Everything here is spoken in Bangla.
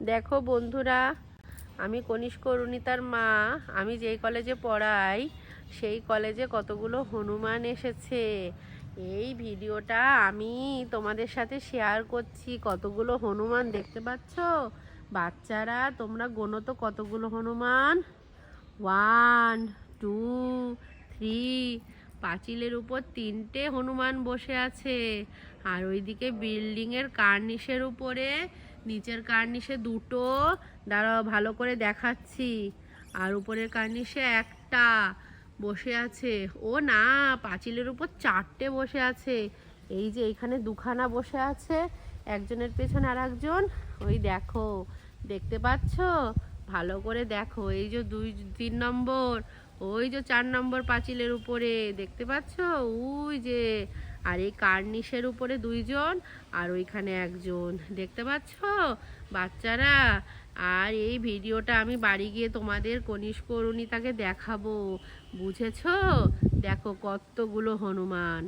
দেখো বন্ধুরা, আমি কনিষ্ক অরুণিতার মা। আমি যেই কলেজে পড়াই, সেই কলেজে কতগুলো হনুমান এসেছে। এই ভিডিওটা আমি তোমাদের সাথে শেয়ার করছি। কতগুলো হনুমান দেখতে পাচ্ছ? বাচ্চারা, তোমরা গোনো তো কতগুলো হনুমান? ওয়ান টু থ্রি পাঁচিলের উপর তিনটে হনুমান বসে আছে। আর ওইদিকে বিল্ডিংয়ের কার্নিশের উপরে নিচের কার্নিশে দুটো। দাঁড়াও, ভালো করে দেখাচ্ছি। আর উপরের কার্নিশে একটা বসে আছে। ও না, পাঁচিলের উপর চারটে বসে আছে। এই যে এইখানে দুখানা বসে আছে, একজনের পেছনে আর একজন ওই দেখো, দেখতে পাচ্ছ? ভালো করে দেখো, এই যে দুই, তিন নম্বর, ওই যে চার নম্বর পাঁচিলের উপরে, দেখতে পাচ্ছ? ওই যে আর এই কার্নিশের উপরে দুইজন, আর ওইখানে একজন। দেখতে পাচ্ছ? বাচ্চারা। আর এই ভিডিওটা আমি বাড়ি গিয়ে তোমাদের কনিষ্ক অরুণিতাকে দেখাবো। বুঝেছ? দেখো কতগুলো হনুমান।